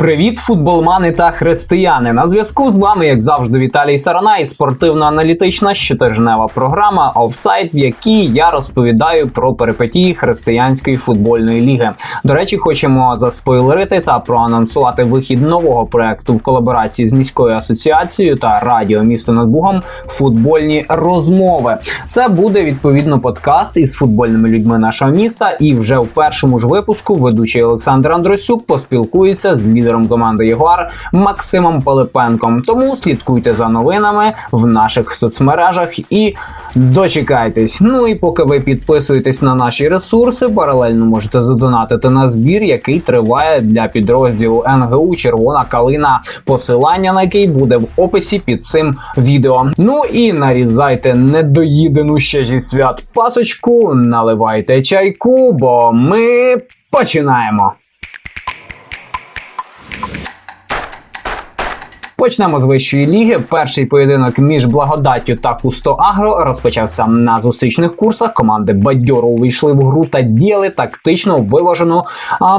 Привіт, футболмани та християни! На зв'язку з вами, як завжди, Віталій Сарана і спортивно-аналітична щотижнева програма Офсайт, в якій я розповідаю про перипетії християнської футбольної ліги. До речі, хочемо заспойлерити та проанонсувати вихід нового проекту в колаборації з міською асоціацією та радіо місто над Бугом футбольні розмови. Це буде відповідно подкаст із футбольними людьми нашого міста. І вже в першому ж випуску ведучий Олександр Андросюк поспілкується з лідером команди Ягуар Максимом Пилипенком. Тому слідкуйте за новинами в наших соцмережах і дочекайтесь. Ну і поки ви підписуєтесь на наші ресурси, паралельно можете задонатити на збір, який триває для підрозділу НГУ Червона калина, посилання на який буде в описі під цим відео. Ну і нарізайте недоїдену ще зі свят пасочку, наливайте чайку, бо ми починаємо. Почнемо з вищої ліги. Перший поєдинок між благодаттю та Кусто Агро розпочався на зустрічних курсах. Команди бадьоро увійшли в гру та діяли тактично виважено,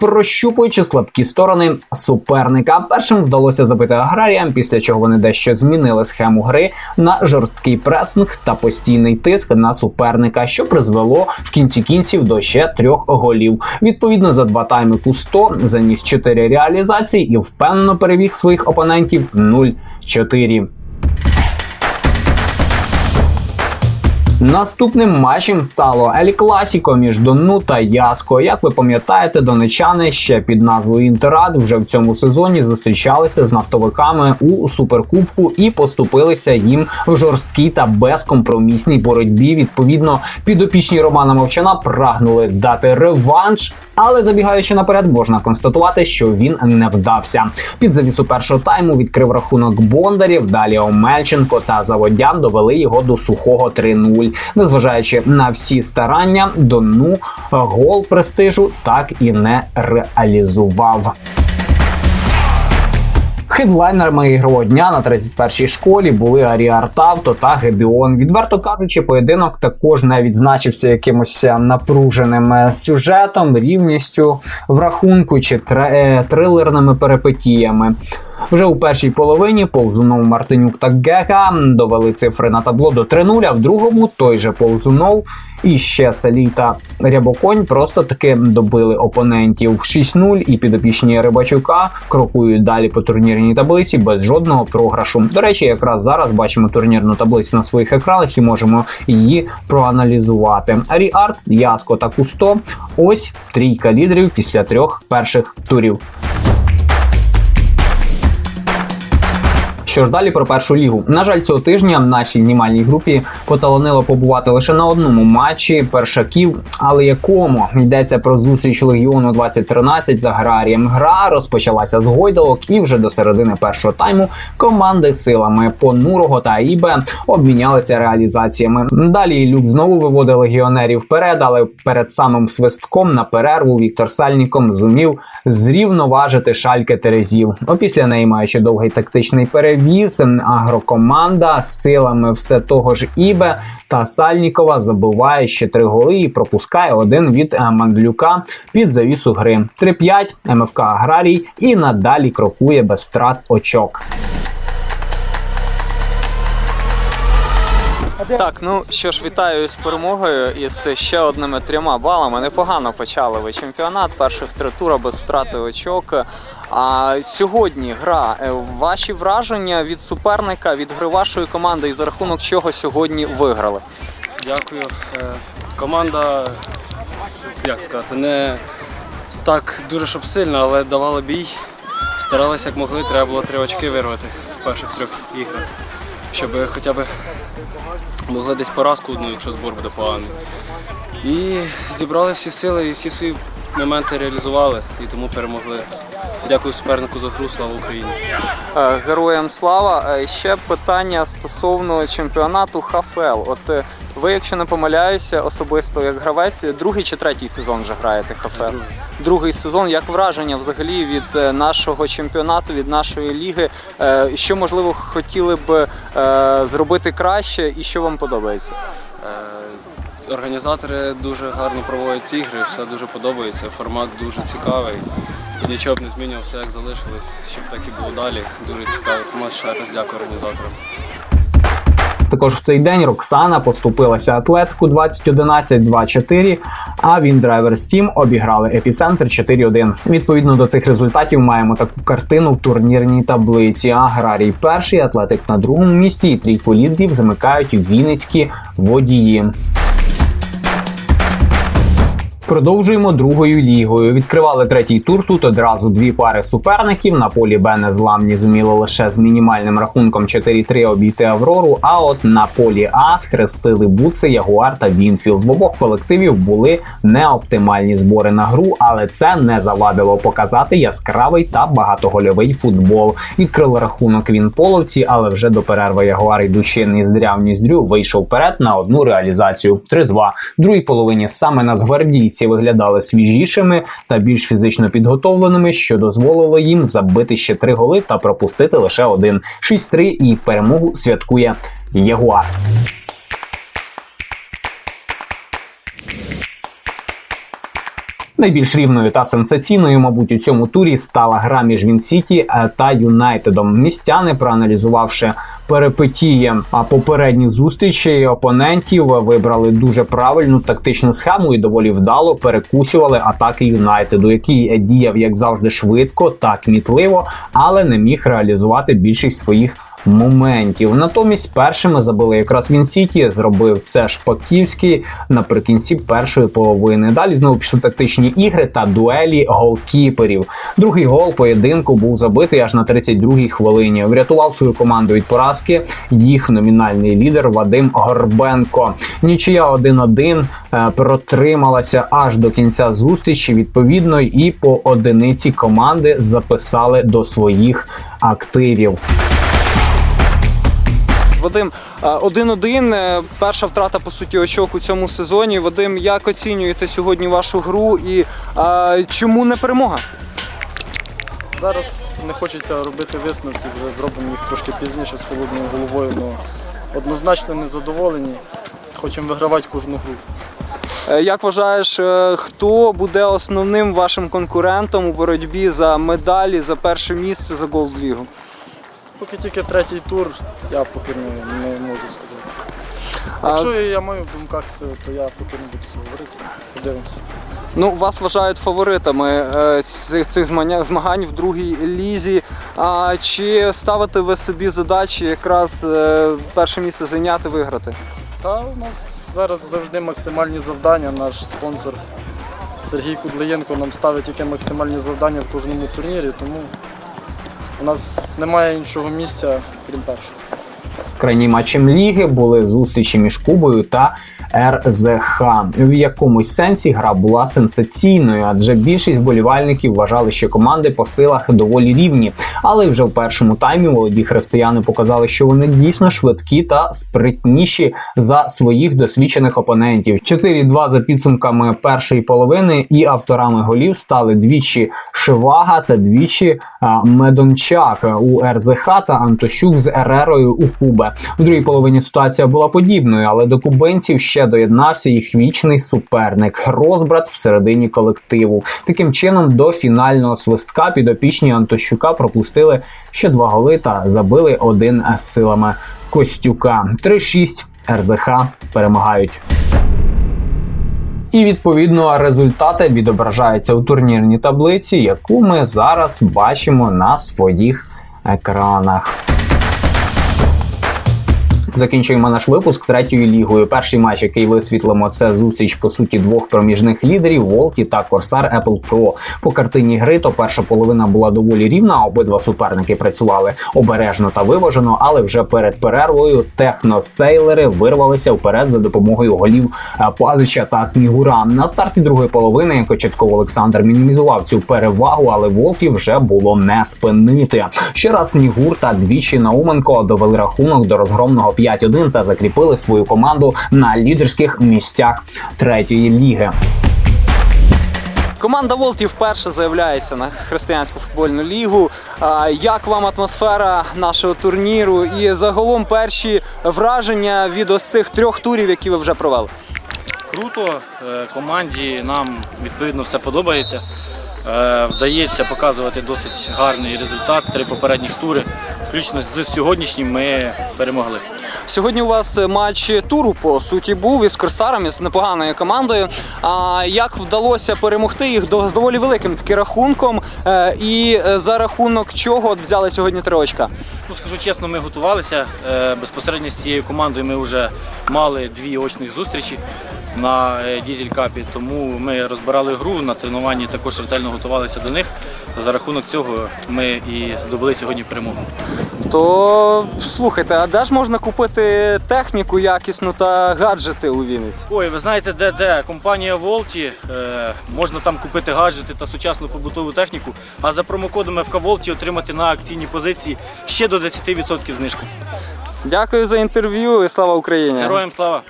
прощупуючи слабкі сторони суперника. Першим вдалося забити аграріям, після чого вони дещо змінили схему гри на жорсткий пресинг та постійний тиск на суперника, що призвело в кінці кінців до ще трьох голів. Відповідно за два тайми Кусто заніс чотири реалізації і впевнено перевіг своїх опонентів 0-4. Наступним матчем стало Ель Класіко між Дону та Яско. Як ви пам'ятаєте, донечани ще під назвою Інтерад вже в цьому сезоні зустрічалися з нафтовиками у суперкубку і поступилися їм в жорсткій та безкомпромісній боротьбі. Відповідно, підопічні Романа Мовчана прагнули дати реванш. Але забігаючи наперед, можна констатувати, що він не вдався. Під завісу першого тайму відкрив рахунок Бондарів. Далі Омельченко та Заводян довели його до сухого 3-0. Незважаючи на всі старання, Дону гол престижу так і не реалізував. Хедлайнерами ігрового дня на 31-й школі були Арі Артавто та Гедеон. Відверто кажучи, поєдинок також не відзначився якимось напруженим е, сюжетом, рівністю в рахунку чи е, трилерними перипетіями. Вже у першій половині Ползунов, Мартинюк та Гека довели цифри на табло до 3-0, а в другому той же Ползунов і ще Салій та Рябоконь просто таки добили опонентів 6-0 і підопічні Рибачука крокують далі по турнірній таблиці без жодного програшу. До речі, якраз зараз бачимо турнірну таблицю на своїх екранах і можемо її проаналізувати. Аріарт, Яско та Кусто. Ось трійка лідерів після трьох перших турів. Що ж далі про першу лігу? На жаль, цього тижня нашій знімальній групі поталонило побувати лише на одному матчі першаків, але якому йдеться про зустріч легіону 2013 з аграрієм. Гра розпочалася з гойдалок, і вже до середини першого тайму команди силами Понурого та Ібе обмінялися реалізаціями. Далі Люк знову виводив легіонерів вперед, але перед самим свистком на перерву Віктор Сальніком зумів зрівноважити шальки Терезів. Опісля неї маючи довгий тактичний перевіз, агрокоманда силами все того ж Ібе та Сальнікова забиває ще три голи і пропускає один від е, Мандлюка під завісу гри. 3-5 МФК Аграрій і надалі крокує без втрат очок. Так, ну що ж, вітаю з перемогою і з ще одними трьома балами. Непогано почали ви чемпіонат. Перших три тура без втрати очок. А сьогодні гра. Е, Ваші враження від суперника, від гри вашої команди і за рахунок чого сьогодні виграли? Дякую. Е, Команда, як сказати, не так дуже щоб сильно, але давала бій. Старалися як могли, треба було три очки вирвати в перших трьох іграх, щоб хоча б могли десь поразку одну, якщо збор буде поганий. І зібрали всі сили і всі свої моменти реалізували і тому перемогли. Дякую супернику за гру, слава Україні. Е, Героям слава. Е, Ще питання стосовно чемпіонату ХФЛ. От е, ви, якщо не помиляюся, особисто як гравець, другий чи третій сезон вже граєте ХФЛ? Другий. Другий сезон. Як враження взагалі від нашого чемпіонату, від нашої ліги? Що можливо хотіли б зробити краще, і що вам подобається? Організатори дуже гарно проводять ігри, все дуже подобається. Формат дуже цікавий. Нічого б не змінював, все як залишилось, щоб так і було далі. Дуже цікавий матч. Ще раз дякую організаторам. Також в цей день Роксана поступилася атлетику 2011-2-4, а Віндрайверс Team обіграли епіцентр 4-1. Відповідно до цих результатів маємо таку картину в турнірній таблиці. Аграрій перший, атлетик на другому місці і трійку лідерів замикають вінницькі водії. Продовжуємо другою лігою. Відкривали третій тур. Тут одразу дві пари суперників. На полі Б незламні зуміли лише з мінімальним рахунком 4-3 обійти Аврору. А от на полі А схрестили Буци, Ягуар та Вінфілд. В обох колективів були неоптимальні збори на гру, але це не завадило показати яскравий та багатогольовий футбол. Відкрили рахунок Вінполовці, але вже до перерви Ягуар йдучи ніздряв ніздрю вийшов вперед на одну реалізацію 3-2. В другій половині саме нацгвардійці виглядали свіжішими та більш фізично підготовленими, що дозволило їм забити ще три голи та пропустити лише один 6-3 і перемогу святкує Ягуар. Найбільш рівною та сенсаційною, мабуть, у цьому турі стала гра між Вінсіті е, та Юнайтедом. Містяни, проаналізувавши перипетії а попередніх зустрічей опонентів, вибрали дуже правильну тактичну схему і доволі вдало перекусювали атаки Юнайтеду, який діяв як завжди швидко та кмітливо, але не міг реалізувати більшість своїх моментів. Натомість першими забили якраз він Сіті, зробив це Шпаківський наприкінці першої половини. Далі знову пішли тактичні ігри та дуелі голкіперів. Другий гол поєдинку був забитий аж на 32-й хвилині. Врятував свою команду від поразки їх номінальний лідер Вадим Горбенко. Нічия 1-1 е, протрималася аж до кінця зустрічі. Відповідно, і по одиниці команди записали до своїх активів. Вадим, е, 1-1, е, перша втрата по суті очок у цьому сезоні. Вадим, як оцінюєте сьогодні вашу гру і е, чому не перемога? Зараз не хочеться робити висновки, вже зробимо їх трошки пізніше з холодною головою, але однозначно не задоволені. Хочемо вигравати кожну гру. Е, Як вважаєш, е, хто буде основним вашим конкурентом у боротьбі за медалі, за перше місце за Голд Лігу? Поки тільки третій тур, я поки не, не можу сказати. А, Якщо я маю в думках, то я поки не буду говорити. Подивимося. Ну, вас вважають фаворитами е, цих, цих змагань, в другій лізі. А чи ставите ви собі задачі якраз е, перше місце зайняти, виграти? Та у нас зараз завжди максимальні завдання. Наш спонсор Сергій Кудлиєнко нам ставить тільки максимальні завдання в кожному турнірі, тому у нас немає іншого місця, крім першого. Крайнім матчем ліги були зустрічі між Кубою та РЗХ. В якомусь сенсі гра була сенсаційною, адже більшість вболівальників вважали, що команди по силах доволі рівні. Але вже в першому таймі молоді християни показали, що вони дійсно швидкі та спритніші за своїх досвідчених опонентів. 4-2 за підсумками першої половини, і авторами голів стали двічі Шивага та двічі Медончак у РЗХ та Антощук з Ерерою у Кубе. У другій половині ситуація була подібною, але до кубинців ще доєднався їх вічний суперник розбрат всередині колективу. Таким чином, до фінального свистка підопічні Антощука пропустили ще два голи та забили один з силами Костюка. 3-6 РЗХ перемагають. І відповідно результати відображаються у турнірній таблиці, яку ми зараз бачимо на своїх екранах. Закінчуємо наш випуск третьою лігою. Перший матч, який висвітлимо, це зустріч по суті двох проміжних лідерів Волті та Корсар Apple Pro. По картині гри то перша половина була доволі рівна. Обидва суперники працювали обережно та виважено, але вже перед перервою техносейлери вирвалися вперед за допомогою голів е, Пазича та Снігура. На старті другої половини Кочетков Олександр мінімізував цю перевагу, але Волті вже було не спинити. Ще раз Снігур та двічі Науменко довели рахунок до розгромного 5-1 та закріпили свою команду на лідерських місцях третьої ліги. Команда Волті вперше заявляється на християнську футбольну лігу. Як вам атмосфера нашого турніру і загалом перші враження від ось цих трьох турів, які ви вже провели? Круто, е, команді нам відповідно все подобається. Е, Вдається показувати досить гарний результат. Три попередніх тури. Включно з сьогоднішнім ми перемогли. Сьогодні у вас матч туру по суті був із корсарами з непоганою командою. А як вдалося перемогти їх до доволі великим таким рахунком? Е, І е, за рахунок чого взяли сьогодні три очка? Ну, скажу чесно, ми готувалися. Е, Безпосередньо з цією командою ми вже мали дві очних зустрічі на е, Дізель Капі, тому ми розбирали гру на тренуванні, також ретельно готувалися до них. За рахунок цього ми і здобули сьогодні перемогу. То слухайте, а де ж можна купити техніку якісну та гаджети у Вінниці? Ой, ви знаєте, де де компанія Волті. Е, можна там купити гаджети та сучасну побутову техніку. А за промокодом ФК Волті отримати на акційні позиції ще до 10% знижку. Дякую за інтерв'ю і слава Україні! Героям слава!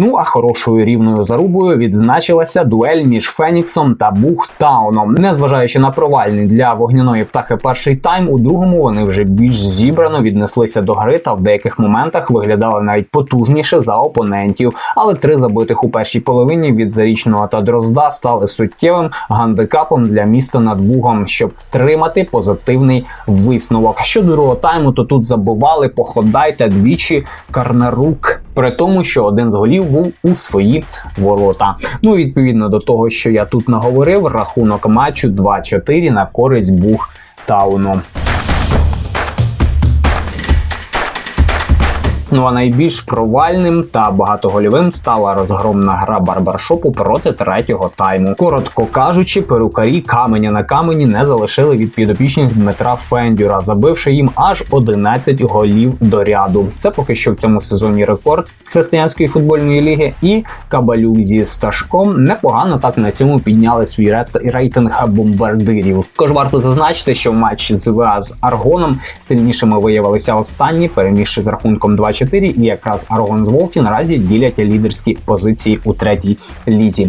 Ну а хорошою рівною зарубою відзначилася дуель між Феніксом та Бухтауном. Незважаючи на провальний для вогняної птахи перший тайм, у другому вони вже більш зібрано віднеслися до гри та в деяких моментах виглядали навіть потужніше за опонентів. Але три забитих у першій половині від зарічного та дрозда стали суттєвим гандикапом для міста над Бугом, щоб втримати позитивний висновок. Щодо другого тайму, то тут забували походай та двічі Карнарук, при тому, що один з голів був у свої ворота. Ну, відповідно до того, що я тут наговорив, рахунок матчу 2-4 на користь Бухтауну. Ну а найбільш провальним та багатоголівим стала розгромна гра барбаршопу проти третього тайму. Коротко кажучи, перукарі каменя на камені не залишили від підопічних Дмитра Фендюра, забивши їм аж 11 голів до ряду. Це поки що в цьому сезоні рекорд християнської футбольної ліги. І Кабалюк зі Сташком непогано так на цьому підняли свій рейтинг бомбардирів. Також варто зазначити, що в матчі з ВА з Аргоном сильнішими виявилися останні, перемігши з рахунком 2-4, і якраз Аргон з Волті наразі ділять лідерські позиції у третій лізі.